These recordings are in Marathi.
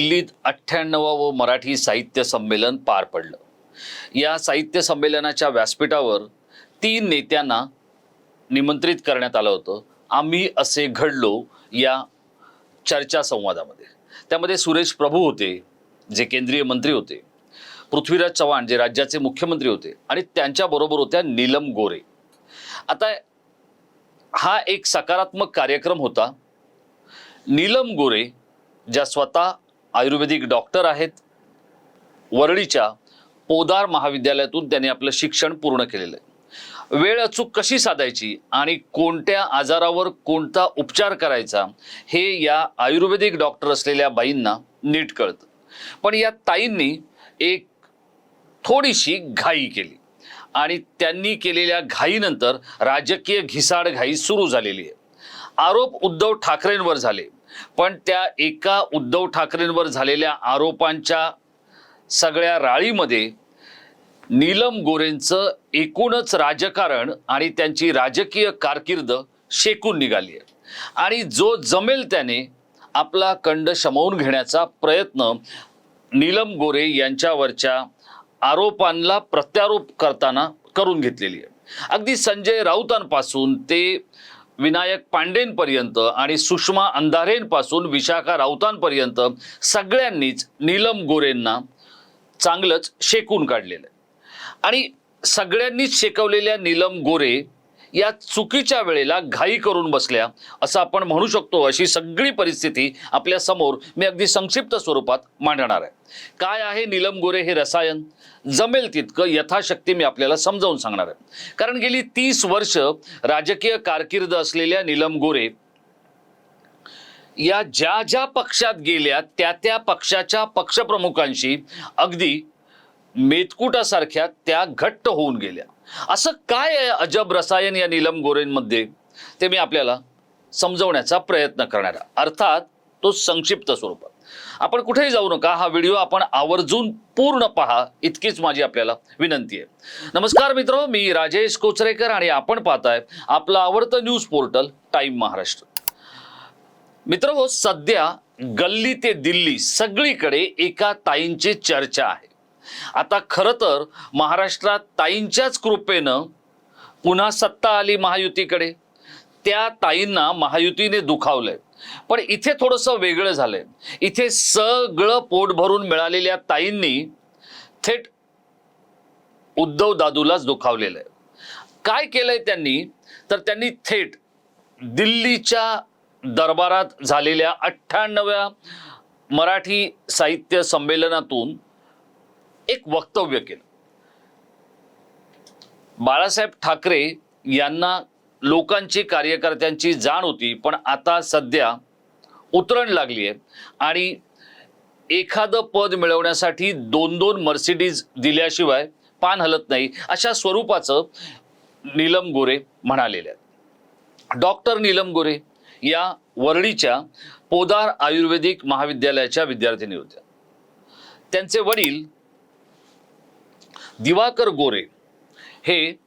दिल्लीत अठ्ठ्याण्णवावं मराठी साहित्य संमेलन पार पडलं. या साहित्य संमेलनाच्या व्यासपीठावर तीन नेत्यांना निमंत्रित करण्यात आलं होतं. आम्ही असे घडलो या चर्चा संवादामध्ये. त्यामध्ये सुरेश प्रभू होते जे केंद्रीय मंत्री होते. पृथ्वीराज चव्हाण जे राज्याचे मुख्यमंत्री होते आणि त्यांच्याबरोबर होत्या नीलम गोरे. आता हा एक सकारात्मक कार्यक्रम होता. नीलम गोरे ज्या स्वतः आयुर्वेदिक डॉक्टर आहेत. वरळीच्या पोदार महाविद्यालयातून त्यांनी आपलं शिक्षण पूर्ण केलेलं आहे. वेळ अचूक कशी साधायची आणि कोणत्या आजारावर कोणता उपचार करायचा हे या आयुर्वेदिक डॉक्टर असलेल्या बाईंना नीट कळतं. पण या ताईंनी एक थोडीशी घाई केली आणि त्यांनी केलेल्या घाईनंतर राजकीय घिसाडघाई सुरू झालेली आहे. आरोप उद्धव ठाकरेंवर झाले. पण त्या एका उद्धव ठाकरेंवर झालेल्या आरोपांच्या सगळ्या राळीमध्ये नीलम गोरेंचं एकूणच राजकारण आणि त्यांची राजकीय कारकीर्द शेकून निघाली आहे. आणि जो जमेल त्याने आपला कंड शमवून घेण्याचा प्रयत्न नीलम गोरे यांच्यावरच्या आरोपांना प्रत्यारोप करताना करून घेतलेली आहे. अगदी संजय राऊतांपासून ते विनायक पांडेंपर्यंत आणि सुषमा अंधारेंपासून विशाखा राऊतांपर्यंत सगळ्यांनीच नीलम गोरेंना चांगलंच शेकून काढलेलं आहे. आणि सगळ्यांनीच शेकवलेल्या नीलम गोरे या चुकीच्या वेळेला घाई करून बसल्या असं आपण म्हणू शकतो अशी सगळी परिस्थिती आपल्यासमोर मी अगदी संक्षिप्त स्वरूपात मांडणार आहे. काय आहे नीलम गोरे हे रसायन? जमेल तितकं यथाशक्ती मी आपल्याला समजावून सांगणार आहे. कारण गेली तीस वर्ष राजकीय कारकीर्द असलेल्या नीलम गोरे या ज्या ज्या पक्षात गेल्या त्या त्या पक्षाच्या पक्षप्रमुखांशी अगदी मेतकुटासारख्या त्या घट्ट होऊन गेल्या. असं काय आहे अजब रसायन या नीलम गोरेंमध्ये? ते मी आपल्याला समजवण्याचा प्रयत्न करणार अर्थात तो संक्षिप्त स्वरूपात आपण कुठेही जाऊ नका हा व्हिडिओ आपण आवर्जून पूर्ण पहा इतकीच माझी आपल्याला विनंती आहे. नमस्कार मित्र मी राजेश कोचरेकर आणि आपण पाहताय आपलं आवडतं न्यूज पोर्टल टाइम महाराष्ट्र. मित्र हो सध्या गल्ली ते दिल्ली सगळीकडे एका ताईंची चर्चा आहे. आता खरं तर महाराष्ट्रात ताईंच्याच कृपेनं पुन्हा सत्ता आली महायुतीकडे. त्या ताईंना महायुतीने दुखावलंय. पण इथे थोडंसं वेगळं झालंय. इथे सगळं पोट भरून मिळालेल्या ताईंनी थेट उद्धव दादूलाच दुखावलेलं आहे काय केलंय त्यांनी? तर त्यांनी थेट दिल्लीच्या दरबारात झालेल्या अठ्ठ्याण्णव्या मराठी साहित्य संमेलनातून एक वक्तव्य केलं. बाळासाहेब ठाकरे यांना लोकांची कार्यकर्त्यांची जाण होती पण आता सध्या उतरण लागली आहे आणि एखादं पद मिळवण्यासाठी दोन दोन मर्सिडीज दिल्याशिवाय पान हलत नाही अशा स्वरूपाचं नीलम गोरे म्हणालेल्या आहेत. डॉक्टर नीलम गोरे या वरळीच्या पोदार आयुर्वेदिक महाविद्यालयाच्या विद्यार्थिनी होत्या. त्यांचे वडील दिवाकर गोरे हे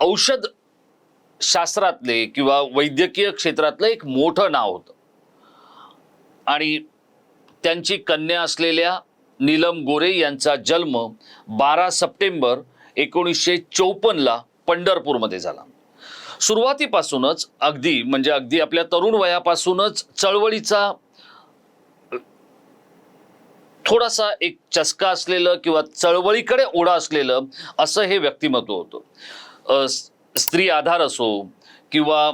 औषध शास्त्रातले किंवा वैद्यकीय क्षेत्रातलं एक मोठं नाव होतं. आणि त्यांची कन्या असलेल्या नीलम गोरे यांचा जन्म बारा सप्टेंबर एकोणीसशे चौपन्नला पंढरपूरमध्ये झाला. सुरुवातीपासूनच अगदी म्हणजे अगदी आपल्या तरुण वयापासूनच चळवळीचा थोडासा एक चस्का असलेलं किंवा चळवळीकडे ओढा असलेलं असं हे व्यक्तिमत्व होतं. स्त्री आधार असो किंवा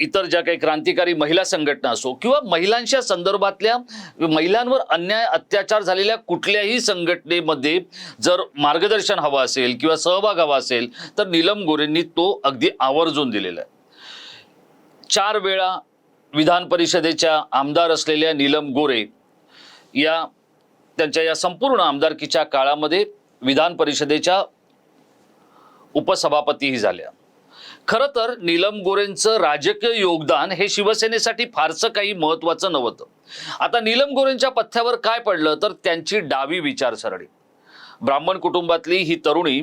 इतर ज्या काही क्रांतिकारी महिला संघटना असो किंवा महिलांच्या संदर्भातल्या महिलांवर अन्याय अत्याचार झालेल्या कुठल्याही संघटनेमध्ये जर मार्गदर्शन हवं असेल किंवा सहभाग हवा असेल तर नीलम गोरेंनी तो अगदी आवर्जून दिलेला आहे. चार वेळा विधान परिषदेच्या आमदार असलेल्या नीलम गोरे या त्यांच्या या संपूर्ण आमदारकीच्या काळामध्ये विधान परिषदेच्या उपसभापतीही झाल्या. खरं तर नीलम गोरेंचं राजकीय योगदान हे शिवसेनेसाठी फारसं काही महत्वाचं नव्हतं. आता नीलम गोरेंच्या पथ्यावर काय पडलं तर त्यांची डावी विचारसरणी. ब्राह्मण कुटुंबातली ही तरुणी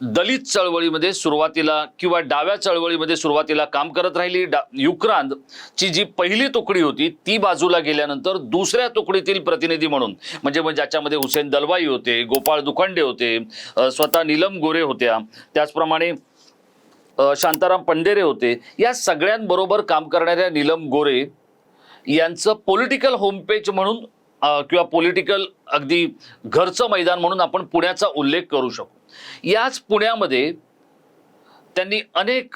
दलित चळवळीमध्ये सुरुवातीला किंवा डाव्या चळवळीमध्ये सुरुवातीला काम करत राहिली. डा युक्रांतची जी पहिली तुकडी होती ती बाजूला गेल्यानंतर दुसऱ्या तुकडीतील प्रतिनिधी म्हणून म्हणजे मग ज्याच्यामध्ये हुसेन दलवाई होते गोपाळ दुखंडे होते स्वतः नीलम गोरे होत्या त्याचप्रमाणे शांताराम पंढेरे होते या सगळ्यांबरोबर काम करणाऱ्या नीलम गोरे यांचं पॉलिटिकल होमपेज म्हणून किंवा पॉलिटिकल अगदी घरचं मैदान म्हणून आपण पुण्याचा उल्लेख करू शकतो याच पुण्यामध्ये त्यांनी अनेक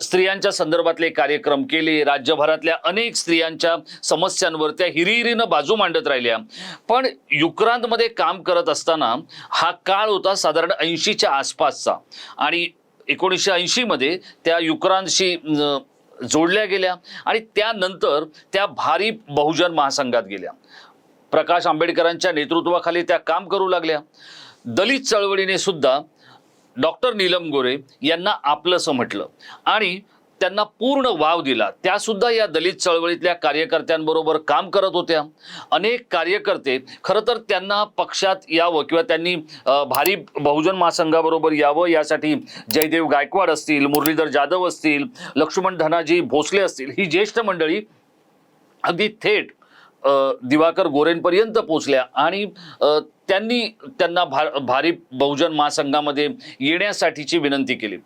स्त्रियांच्या संदर्भातले कार्यक्रम केले. राज्यभरातल्या अनेक स्त्रियांच्या समस्यांवर त्या हिरिहिरीनं बाजू मांडत राहिल्या. पण युक्रांतमध्ये काम करत असताना हा काळ होता साधारण ऐंशीच्या आसपासचा. आणि एकोणीसशे ऐंशीमध्ये त्या युक्रांतशी जोडल्या गेल्या आणि त्यानंतर त्या भारी बहुजन महासंघात गेल्या. प्रकाश आंबेडकरांच्या नेतृत्वाखाली त्या काम करू लागल्या. दलित चळवळीने सुद्धा डॉक्टर नीलम गोरे यांना आपलंसं म्हटलं. आणि त्यांना पूर्ण वाव दिला. त्या सुद्धा या दलित चळवळीतल्या कार्यकर्त्यांबरोबर काम करत होत्या. अनेक कार्यकर्ते खरं तर त्यांना पक्षात यावं किंवा त्यांनी भारी बहुजन महासंघाबरोबर यावं यासाठी जयदेव गायकवाड असतील मुरलीधर जाधव असतील लक्ष्मण धनाजी भोसले असतील ही ज्येष्ठ मंडळी अगदी थेट दिवाकर गोरेंपर्यंत पोचल्या आणि त्यांनी त्यांना भा भारी बहुजन महासंघामध्ये येण्यासाठीची विनंती केली.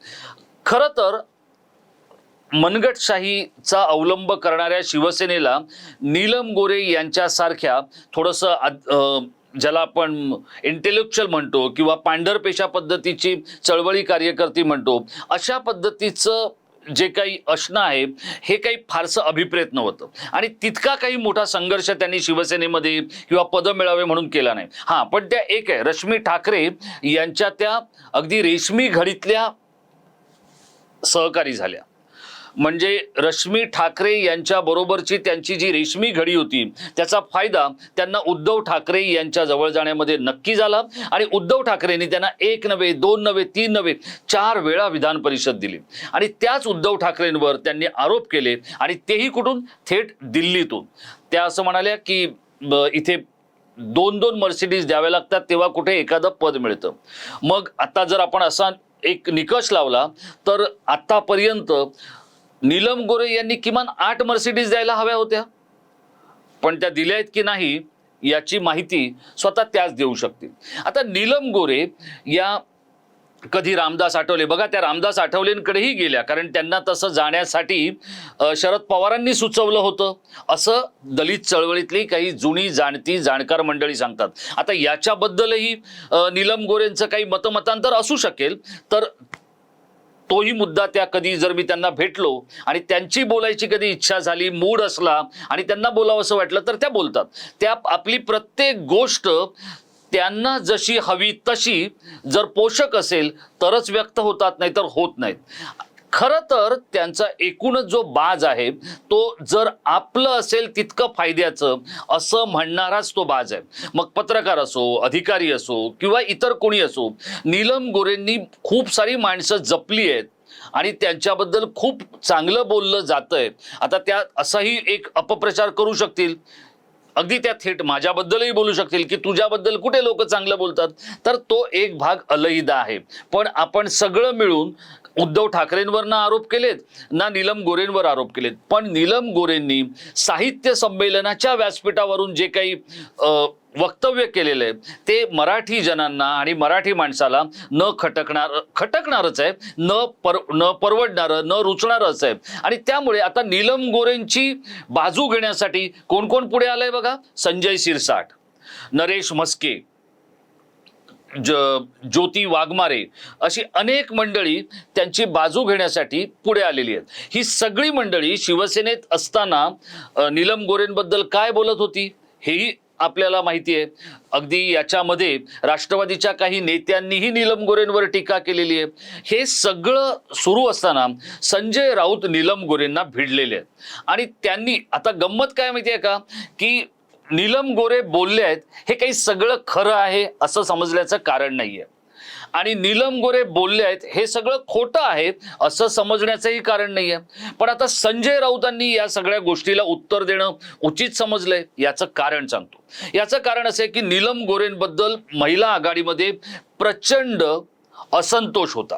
खरं तर मनगटशाहीचा अवलंब करणाऱ्या शिवसेनेला नीलम गोरे यांच्यासारख्या थोडंसं आद- ज्याला आपण इंटेलेक्च्युअल म्हणतो किंवा पांढरपेशा पद्धतीची चळवळी कार्यकर्ती म्हणतो अशा पद्धतीचं जे काही असणं आहे हे काही फारसं अभिप्रेत नव्हतं. आणि तितका काही मोठा संघर्ष त्यांनी शिवसेनेमध्ये किंवा पद मिळावे म्हणून केला नाही. हां पण त्या एक आहे रश्मी ठाकरे यांच्या त्या अगदी रेशमी घडीतल्या सहकारी झाल्या. म्हणजे रश्मी ठाकरे यांच्या बरोबरची त्यांची जी रेशमी घडी होती त्याचा फायदा त्यांना उद्धव ठाकरे यांच्या जवळ जाण्यामध्ये नक्की झाला आणि उद्धव ठाकरेंनी त्यांना एक नव्हे दोन नव्हे तीन नव्हे चार वेळा विधान परिषद दिली. आणि त्याच उद्धव ठाकरेंवर त्यांनी आरोप केले आणि तेही कुठून? थेट दिल्लीतून. त्या असं म्हणाल्या की इथे दोन दोन मर्सिडीज द्याव्या लागतात तेव्हा कुठे एखादं पद मिळतं. मग आता जर आपण असा एक निकष लावला तर आतापर्यंत नीलम गोरे यांनी किमान आठ मर्सिडीज द्यायला हव्या होत्या. पण त्या दिल्या आहेत की नाही याची माहिती स्वतः त्याच देऊ शकतील. आता नीलम गोरे या कधी रामदास आठवले? बघा त्या रामदास आठवलेंकडेही गेल्या कारण त्यांना तसं जाण्यासाठी शरद पवारांनी सुचवलं होतं. असं दलित चळवळीतली काही जुनी जाणती जाणकार मंडळी सांगतात. आता याच्याबद्दलही नीलम गोरेंचं काही मतमतांतर असू शकेल तर तोही मुद्दा त्या कधी जर मी त्यांना भेटलो आणि त्यांची बोलायची कधी इच्छा झाली मूड असला आणि त्यांना बोलावं असं वाटलं तर त्या बोलतात. त्या आपली प्रत्येक गोष्ट त्यांना जशी हवी तशी जर पोषक असेल तरच व्यक्त होतात नाही तर होत नाहीत. खरं तर त्यांचा एकूणच जो बाज आहे तो जर आपलं असेल तितकं फायद्याचं असं म्हणणाराच तो बाज आहे. मग पत्रकार असो अधिकारी असो किंवा इतर कोणी असो नीलम गोरेंनी खूप सारी माणसं जपली आहेत आणि त्यांच्याबद्दल खूप चांगलं बोललं जातंय. आता त्या असाही एक अपप्रचार करू शकतील. अगदी त्या थेट माझ्याबद्दलही बोलू शकतील की तुझ्याबद्दल कुठे लोक चांगलं बोलतात? तर तो एक भाग अलहिदा आहे. पण आपण सगळं मिळून उद्धव ठाकरेंवर ना आरोप केलेत ना नीलम गोरेंवर आरोप केलेत. पण नीलम गोरेंनी साहित्य संमेलनाच्या व्यासपीठावरून जे काही वक्तव्य केलेलं आहे ते मराठी जनांना आणि मराठी माणसाला न खटकणार खटकणारच आहे न पर न परवडणारं न रुचणारच आहे आणि त्यामुळे आता नीलम गोरेंची बाजू घेण्यासाठी कोण कोण पुढे आलंय बघा? संजय सिरसाट नरेश म्हस्के ज ज्योती वाघमारे अशी अनेक मंडळी त्यांची बाजू घेण्यासाठी पुढे आलेली आहेत. ही सगळी मंडळी शिवसेनेत असताना नीलम गोरेंबद्दल काय बोलत होती? हेही आपल्याला माहिती आहे. अगदी याच्यामध्ये राष्ट्रवादीच्या काही नेत्यांनीही नीलम गोरेंवर टीका केलेली आहे. हे सगळं सुरू असताना संजय राऊत नीलम गोरेंना भिडलेले आहेत. आणि त्यांनी आता गंमत काय माहिती आहे का? की नीलम गोरे बोलले आहेत हे काही सगळं खरं आहे असं समजल्याचं कारण नाही आहे आणि नीलम गोरे बोलले आहेत हे सगळं खोटं आहे असं समजण्याचंही कारण नाही आहे पण आता संजय राऊतांनी या सगळ्या गोष्टीला उत्तर देणं उचित समजलंय याचं कारण सांगतो. याचं कारण असं आहे की नीलम गोरेंबद्दल महिला आघाडीमध्ये प्रचंड असंतोष होता.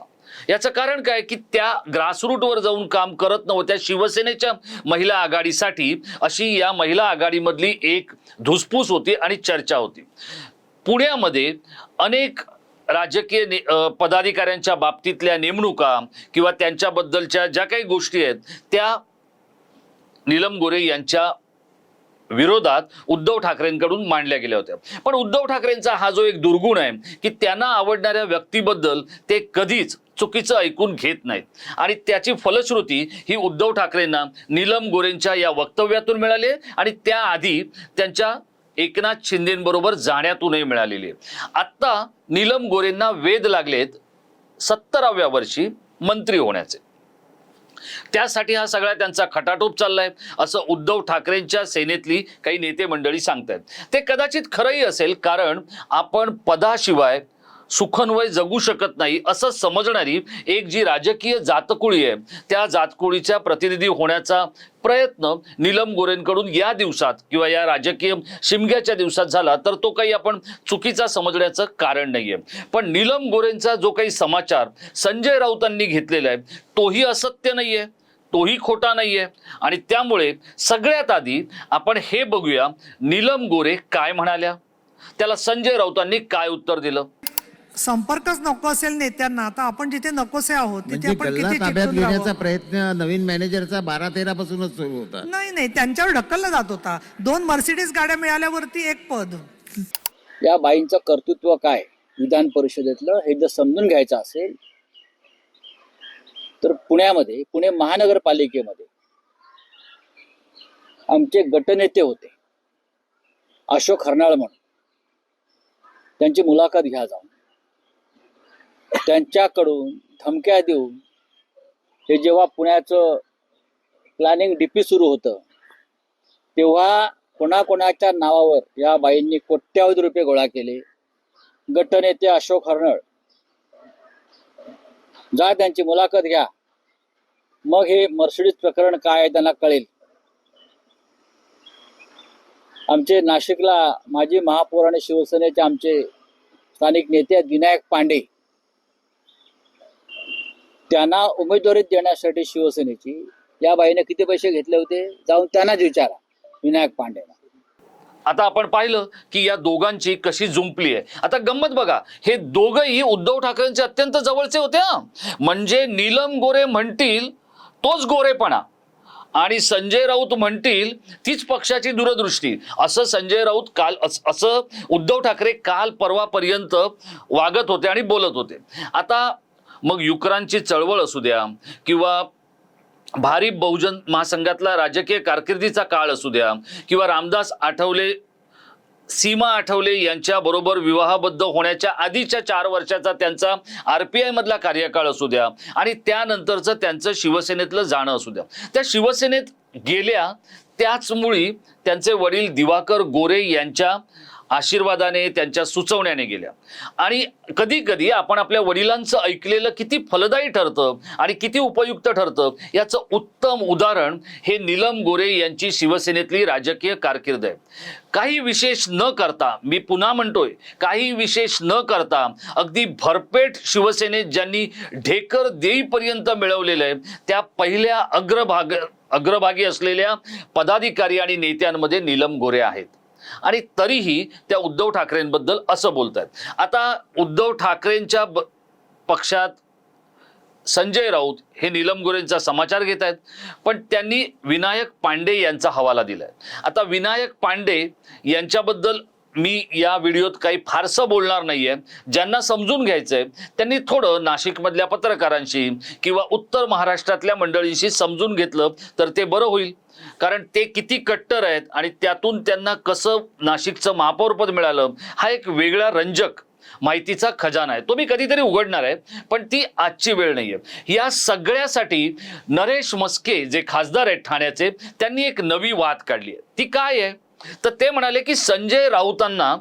याचं कारण काय की त्या ग्रासरूटवर जाऊन काम करत नव्हत्या शिवसेनेच्या महिला आघाडीसाठी अशी या महिला आघाडीमधली एक धुसफूस होती आणि चर्चा होती. पुण्यामध्ये अनेक राजकीय ने पदाधिकाऱ्यांच्या बाबतीतल्या नेमणुका किंवा त्यांच्याबद्दलच्या ज्या काही गोष्टी आहेत त्या नीलम गोरे यांच्या विरोधात उद्धव ठाकरेंकडून मांडल्या गेल्या होत्या. पण उद्धव ठाकरेंचा हा जो एक दुर्गुण आहे की त्यांना आवडणाऱ्या व्यक्तीबद्दल ते कधीच चुकीचं ऐकून घेत नाहीत. आणि त्याची फलश्रुती ही उद्धव ठाकरेंना नीलम गोरेंच्या या वक्तव्यातून मिळाली आणि त्याआधी त्यांच्या एकनाथ शिंदेबरोबर जाण्यातूनही मिळालेली आहे आत्ता नीलम गोरेंना वेध लागलेत सत्तराव्या वर्षी मंत्री होण्याचे. त्यासाठी हा सगळा त्यांचा खटाटोप चाललाय. असं उद्धव ठाकरेंच्या सेनेतली काही नेते मंडळी सांगतायत. ते कदाचित खरंही असेल कारण आपण पदाशिवाय सुखन्वय जगू शकत नाही असं समजणारी एक जी राजकीय जातकुळी आहे त्या जातकुळीच्या प्रतिनिधी होण्याचा प्रयत्न नीलम गोरेंकडून या दिवसात किंवा या राजकीय शिमग्याच्या दिवसात झाला तर तो काही आपण चुकीचा समजण्याचं कारण नाहीये. पण नीलम गोरेंचा जो काही समाचार संजय राऊतांनी घेतलेला आहे तोही असत्य नाहीये तोही खोटा नाही आहे आणि त्यामुळे सगळ्यात आधी आपण हे बघूया नीलम गोरे काय म्हणाल्या? त्याला संजय राऊतांनी काय उत्तर दिलं? संपर्कच नको असेल नेत्यांना आता आपण जिथे नकोसे आहोत तिथे म्हणजे आपण गल्ला किती ताब्यात चिकटून घेण्याचा? प्रयत्न नवीन मॅनेजरचा बारा तेरा पासूनच सुरू होता. नाही नाही त्यांच्यावर ढकलला जात होता. दोन मर्सिडीज गाड्या मिळाल्यावरती एक पद. या बाईंचं कर्तृत्व काय? विधान परिषदेतलं हे जर समजून घ्यायचं असेल तर पुण्यामध्ये पुणे महानगरपालिकेमध्ये आमचे गटनेते होते. अशोक हरनाळ म्हणून. त्यांची मुलाखत घ्या जाऊन. त्यांच्याकडून धमक्या देऊन हे जेव्हा पुण्याचं प्लॅनिंग डीपी सुरू होतं तेव्हा कोणाकोणाच्या नावावर या बाईंनी कोट्यावधी रुपये गोळा केले. गटनेते अशोक हरनळ जा त्यांची मुलाखत घ्या. मग हे मर्सिडीज प्रकरण काय आहे त्यांना कळेल. आमचे नाशिकला माजी महापौर आणि शिवसेनेचे आमचे स्थानिक नेते आहेत विनायक पांडे. त्यांना उमेदवारी देण्यासाठी शिवसेनेची. या बाईने किती पैसे घेतले होते? जाऊन त्यांनाच विचारा विनायक पांडे आता आपण पाहिलं की या दोघांची कशी जुंपली आहे. आता गंमत बघा हे दोघंही उद्धव ठाकरेंचे अत्यंत जवळचे होते हा. म्हणजे नीलम गोरे म्हणतील तोच गोरेपणा आणि संजय राऊत म्हणतील तीच पक्षाची दूरदृष्टी. असं संजय राऊत काल अस- असं उद्धव ठाकरे काल परवापर्यंत वागत होते आणि बोलत होते. आता मग युक्रांची चळवळ असू द्या किंवा भारिप बहुजन महासंघातला राजकीय कारकिर्दीचा काळ असू द्या किंवा रामदास आठवले सीमा आठवले यांच्याबरोबर विवाहबद्ध होण्याच्या आधीच्या चार वर्षाचा त्यांचा आर पी आयमधला कार्यकाळ असू द्या आणि त्यानंतरचं त्यांचं शिवसेनेतलं जाणं असू द्या. त्या शिवसेनेत गेल्या त्याचमुळी त्यांचे वडील दिवाकर गोरे यांच्या आशीर्वादाने त्यांच्या सुचवण्याने गेल्या. आणि कधी कधी आपण आपल्या वडिलांचं ऐकलेलं किती फलदायी ठरतं आणि किती उपयुक्त ठरतं याचं उत्तम उदाहरण हे नीलम गोरे यांची शिवसेनेतली राजकीय कारकीर्द आहे. काही विशेष न करता मी पुन्हा म्हणतोय काही विशेष न करता अगदी भरपेट शिवसेनेत ज्यांनी ढेकर देईपर्यंत मिळवलेलं आहे त्या पहिल्या अग्रभाग अग्रभागी असलेल्या पदाधिकारी आणि नेत्यांमध्ये नीलम गोरे आहेत. आणि तरीही त्या उद्धव ठाकरेंबद्दल असं बोलतात आता उद्धव ठाकरेंच्या पक्षात संजय राऊत हे नीलम गोरेंचा समाचार घेत आहेत पण त्यांनी विनायक पांडे यांचा हवाला दिलाय. आता विनायक पांडे यांच्याबद्दल मी या व्हिडिओत काही फारसं बोलणार नाहीये. ज्यांना समजून घ्यायचंय त्यांनी थोडं नाशिकमधल्या पत्रकारांशी किंवा उत्तर महाराष्ट्रातल्या मंडळींशी समजून घेतलं तर ते बरं होईल. कारण ते किती कट्टर आहेत आणि त्यातून त्यांना कसं नाशिकचं महापौरपद मिळालं हा एक वेगळा रंजक माहितीचा खजाना आहे. तो मी कधीतरी उघडणार आहे पण ती आजची वेळ नाही आहे या सगळ्यासाठी नरेश मस्के जे खासदार आहेत ठाण्याचे त्यांनी एक नवी वाद काढली आहे. ती काय आहे? तर ते म्हणाले की संजय राऊतांना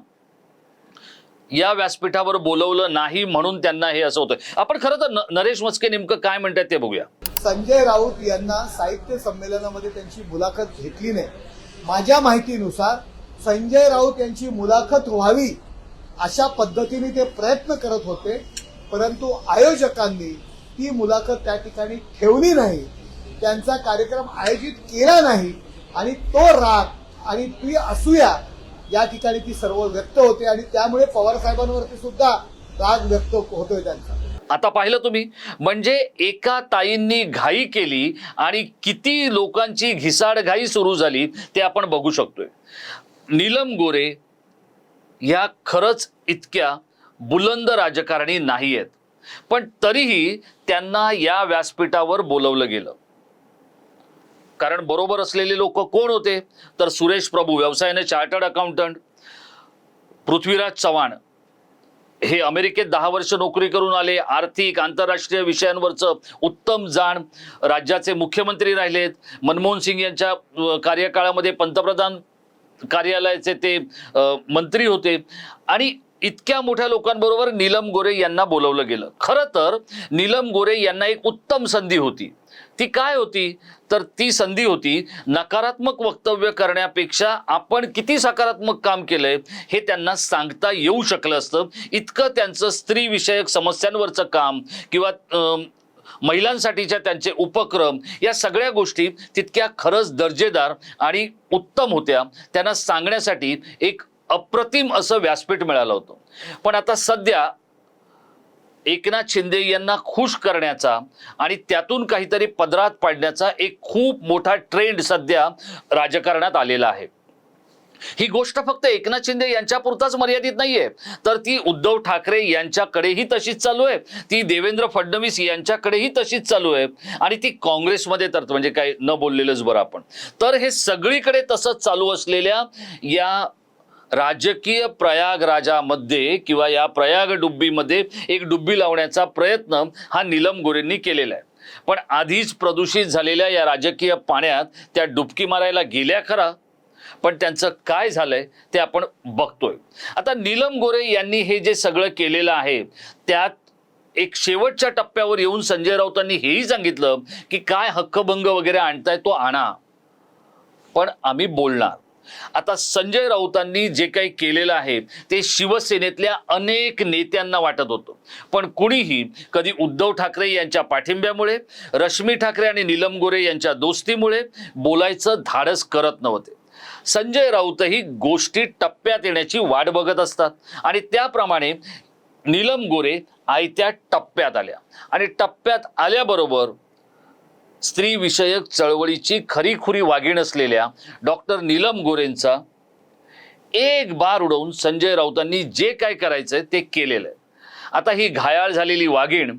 या व्यासपीठावर बोलवलं नाही म्हणून त्यांना हे असं होतं आपण खरं तर न- नरेश मस्के नेमकं काय म्हणतात ते बघूया. संजय राऊत यांना साहित्य संमेलनामध्ये त्यांची मुलाखत घेतली नाही. माझ्या माहितीनुसार संजय राऊत यांची मुलाखत व्हावी अशा पद्धतीने ते प्रयत्न करत होते परंतु आयोजकांनी ती मुलाखत त्या ठिकाणी ठेवली नाही. त्यांचा कार्यक्रम आयोजित केला नाही आणि तो राग आणि ती असूया या ठिकाणी ती सर्व व्यक्त होते आणि त्यामुळे पवार साहेबांवरती सुद्धा राग व्यक्त होतोय त्यांचा. आता पाहिलं तुम्ही म्हणजे एका ताईंनी घाई केली आणि किती लोकांची घिसाडघाई सुरू झाली ते आपण बघू शकतोय. नीलम गोरे ह्या खरंच इतक्या बुलंद राजकारणी नाही आहेत पण तरीही त्यांना या व्यासपीठावर बोलवलं गेलं. कारण बरोबर असलेले लोक कोण होते? तर सुरेश प्रभू व्यवसायाने चार्टर्ड अकाउंटंट. पृथ्वीराज चव्हाण हे अमेरिकेत दहा वर्ष नोकरी करून आले. आर्थिक आंतरराष्ट्रीय विषयांवरचं उत्तम जाण राज्याचे मुख्यमंत्री राहिलेत. मनमोहन सिंग यांच्या कार्यकाळामध्ये पंतप्रधान कार्यालयाचे ते मंत्री होते. आणि इतक्या मोठ्या लोकांबरोबर नीलम गोरे यांना बोलवलं गेलं. खरं तर नीलम गोरे यांना एक उत्तम संधी होती. ती काय होती? तर ती संधी होती नकारात्मक वक्तव्य करण्यापेक्षा आपण किती सकारात्मक काम केलंय हे त्यांना सांगता येऊ शकलं असतं. इतकं त्यांचं स्त्रीविषयक समस्यांवरचं काम किंवा महिलांसाठीच्या त्यांचे उपक्रम या सगळ्या गोष्टी तितक्या खरंच दर्जेदार आणि उत्तम होत्या. त्यांना सांगण्यासाठी एक अप्रतिम असं व्यासपीठ मिळालं होतं. पण आता सध्या एकनाथ शिंदे यांना खुश करण्याचा आणि त्यातून काहीतरी पदरात पाडण्याचा एक खूप मोठा ट्रेंड सध्या राजकारणात आलेला आहे. ही गोष्ट फक्त एकनाथ शिंदे यांच्यापुरताच मर्यादित नाहीये. तर ती उद्धव ठाकरे यांच्याकडेही तशीच चालू आहे. ती देवेंद्र फडणवीस यांच्याकडेही तशीच चालू आहे. आणि ती काँग्रेसमध्ये तर म्हणजे काय न बोललेलंच बरं आपण. तर हे सगळीकडे तसंच चालू असलेल्या या राजकीय प्रयागराजामध्ये किंवा या प्रयाग डुब्बीमध्ये एक डुब्बी लावण्याचा प्रयत्न हा नीलम गोरेंनी केलेला आहे. पण आधीच प्रदूषित झालेल्या या राजकीय पाण्यात त्या डुबकी मारायला गेल्या खरा. पण त्यांचं काय झालंय ते आपण बघतोय. आता नीलम गोरे यांनी हे जे सगळं केलेलं आहे त्यात एक शेवटच्या टप्प्यावर येऊन संजय राऊतांनी हेही सांगितलं की काय हक्कभंग वगैरे आणताय तो आणा. पण आम्ही बोलणार. आता संजय राऊतांनी जे काही केलेलं आहे ते शिवसेनेतल्या अनेक नेत्यांना वाटत होतं. पण कुणीही कधी उद्धव ठाकरे यांच्या पाठिंब्यामुळे रश्मी ठाकरे आणि नीलम गोरे यांच्या दोस्तीमुळे बोलायचं धाडस करत नव्हते. संजय राऊतही गोष्टी टप्प्यात येण्याची वाट बघत असतात आणि त्याप्रमाणे नीलम गोरे आयत्या टप्प्यात आल्या. आणि टप्प्यात आल्याबरोबर स्त्रीविषयक चळवळीची खरीखुरी वागीण असलेल्या डॉक्टर नीलम गोरेंचा एक बार उडवून संजय राऊतांनी जे काय करायचंय ते केलेलं आहे. आता ही घायाळ झालेली वागीण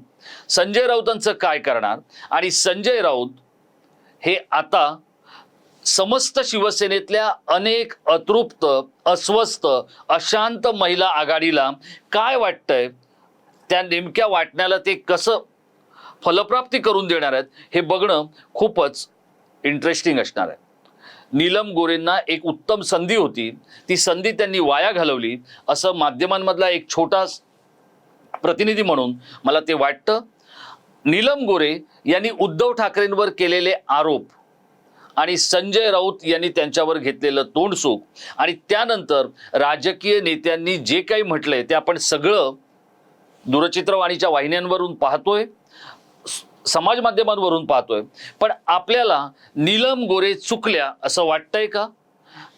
संजय राऊतांचं काय करणार? आणि संजय राऊत हे आता समस्त शिवसेनेतल्या अनेक अतृप्त अस्वस्थ अशांत महिला आघाडीला काय वाटतंय? त्या नेमक्या वाटण्याला ते कसं फलप्राप्ती करून देणार आहेत हे बघणं खूपच इंटरेस्टिंग असणार आहे. नीलम गोरेंना एक उत्तम संधी होती. ती संधी त्यांनी वाया घालवली. असं माध्यमांमधला एक छोटा प्रतिनिधी म्हणून मला ते वाटतं नीलम गोरे यांनी उद्धव ठाकरेंवर केलेले आरोप आणि संजय राऊत यांनी त्यांच्यावर घेतलेलं तोंडसुख आणि त्यानंतर राजकीय नेत्यांनी जे काही म्हटलंय ते आपण सगळं दूरचित्रवाणीच्या वाहिन्यांवरून पाहतोय. समाज माध्यमांवरून पाहतोय. पण आपल्याला नीलम गोरे चुकल्या असं वाटतंय का?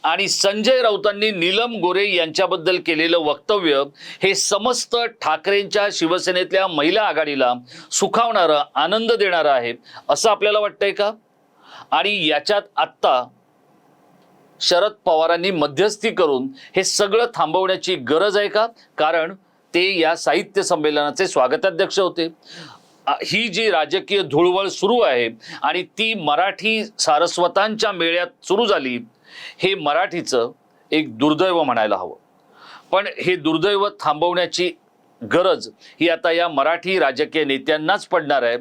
आणि संजय राऊतांनी नीलम गोरे यांच्याबद्दल केलेलं वक्तव्य हे समस्त ठाकरेंच्या शिवसेनेतल्या महिला आघाडीला सुखावणारं आनंद देणारं आहे असं आपल्याला वाटतंय का? आणि याच्यात आत्ता शरद पवारांनी मध्यस्थी करून हे सगळं थांबवण्याची गरज आहे का? कारण ते या साहित्य संमेलनाचे स्वागताध्यक्ष होते. ही जी राजकीय धुळवळ सुरू आहे आणि ती मराठी सारस्वतांच्या मेळ्यात सुरू झाली हे मराठीचं एक दुर्दैव म्हणायला हवं. पण हे दुर्दैव थांबवण्याची गरज ही आता या मराठी राजकीय नेत्यांनाच पडणार आहे.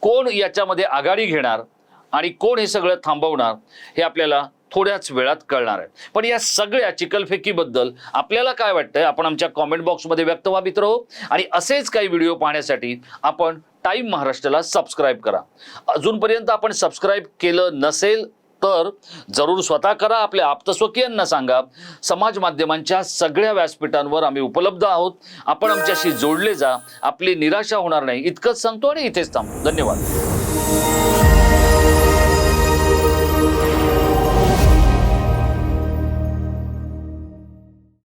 कोण याच्यामध्ये आघाडी घेणार आणि कोण हे सगळं थांबवणार हे आपल्याला थोड्याच वेळात कळणार आहे पण या सगळ्या चिकलफेकीबद्दल आपल्याला काय वाटतंय? आपण आमच्या कॉमेंट बॉक्समध्ये व्यक्त व्हा मित्र हो आणि असेच काही व्हिडिओ पाहण्यासाठी आपण टाईम महाराष्ट्राला सबस्क्राईब करा. अजूनपर्यंत आपण सबस्क्राईब केलं नसेल तर जरूर स्वतः करा. आपल्या आप्तस्वकीयांना सांगा. समाज माध्यमांच्या सगळ्या व्यासपीठांवर आम्ही उपलब्ध आहोत. आपण आमच्याशी जोडले जा. आपली निराशा होणार नाही. इतकंच सांगतो आणि इथेच थांबतो धन्यवाद.